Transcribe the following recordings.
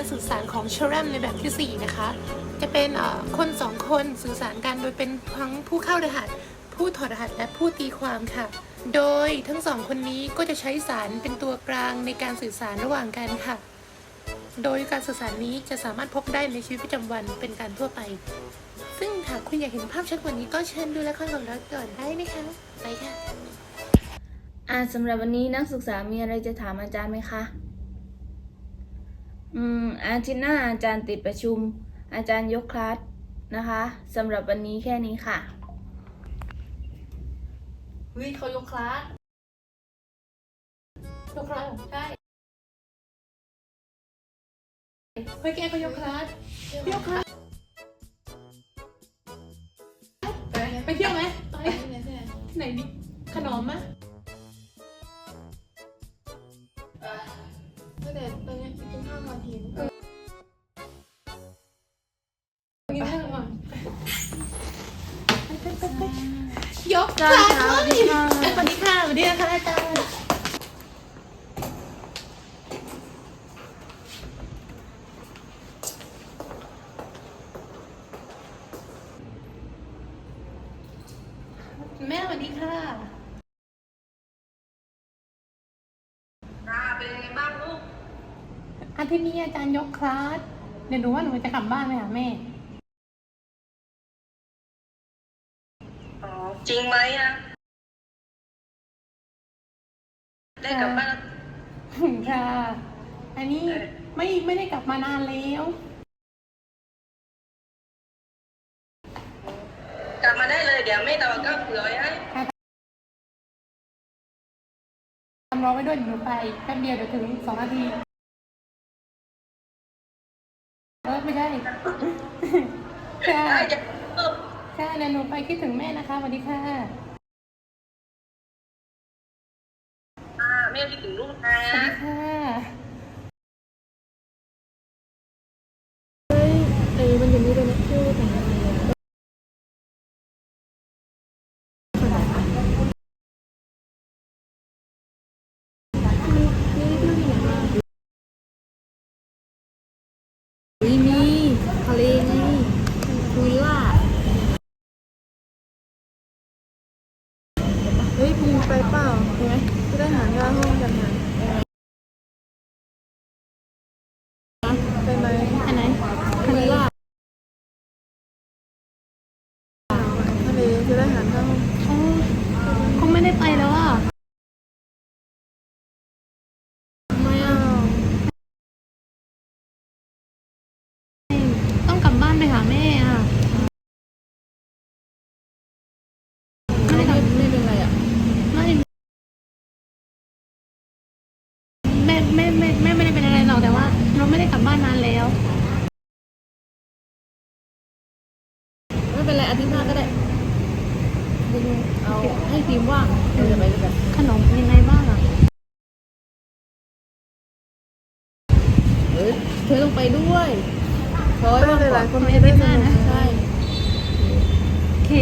Lecturer ในแบบทีสี่ 4 นะคะ จะเป็นคนสองคนสื่อสารกันโดยเป็นทั้งผู้เข้ารหัส ผู้ถอดรหัสและผู้ตีความค่ะ โดยทั้งสองคนนี้ก็จะใช้สารเป็นตัวกลางในการสื่อสารระหว่างกันค่ะ โดยการสื่อสารนี้จะสามารถพบได้ในชีวิตประจำวันเป็นการทั่วไป ซึ่งหากคุณอยากเห็นภาพชัดกว่านี้ก็เชิญดูละครของเราก่อนได้นะคะไปค่ะอ่าสำหรับวันนี้นักศึกษามีอะไรจะถามอาจารย์ไหมคะ อืมอาทิตย์หน้าอาจารย์ติดประชุม อาจารย์ยกคลาสนะคะสำหรับวันนี้แค่นี้ค่ะ เฮ้ยเขายกคลาสยกคลาสใช่เฮ้ยแกก็ยกคลาสยกคลาสไปไปเที่ยวไหมไปที่ไหนที่ไหนไหนดิขนมมะก็แต่ตอ นนี้กินข้าวก่อนหิวกินข้อนไปไปไปไปยกจารย์คะสวัสดีค่ะสวัสดีค่ะสวัสดีนะคะอาจารย์แม่สวัสดีค่ะ เป็นยังไงบ้างลูก อาทิตย์นี้อาจารย์ยกคลาส เดี๋ยวหนูว่าหนูจะกลับบ้านไปหาแม่ อ๋อ จริงไหมอะ ได้กลับบ้าน ค่ะ อันนี้ไม่ไม่ได้กลับมานานแล้ว กลับมาได้เลยเดี๋ยวแม่ตะวันก็เผื่อไว้ให้ ทำรอไว้ด้วยเดี๋ยวหนูไปแป๊บเดียวเดี๋ยวถึงสองนาที เออไม่ได้ค่ะได้จะเออค่ะเดี๋ยวหนูไปคิดถึงแม่นะคะสวัสดีค่ะอ่าแม่คิดถึงลูกนะสวัสดีค่ะ เอ้ยมันยังมีด้วยนะชื่อแต่งงานเลยนี่นี่เที่ยวที่ไหนมาวิมีทะเลไงคุยว่าเฮ้ยภู มิไปเปล่าใช่ไหมจะได้หาค่าห้องกันหาไปไหมอันไหนคุยว่าทะเลจะได้หาค่าห้อง เขาเขาไม่ได้ไปแล้วอะ ไม่เอา ต้องกลับบ้านไปหาแม่อะ ไม่ไม่ไม่เป็นไรอะ ไม่ แม่แม่แม่แม่ไม่ได้เป็นอะไรหรอกแต่ว่า เราไม่ได้กลับบ้านนานแล้ว ไม่เป็นไรอาทิตย์หน้าก็ได้ดึงเอาให้ทีมว่างเราจะไปด้วยกันขนมเป็นยังไงบ้างอะเอ้ยเธอต้องไปด้วยขอให้ไม่ว่างเป็นไรก่อนคนไม่ได้สนุกนะใช่โอเค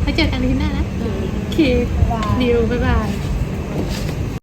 ไว้เจอกันอาที่หน้านะโอเคดิวบ๊ายบาย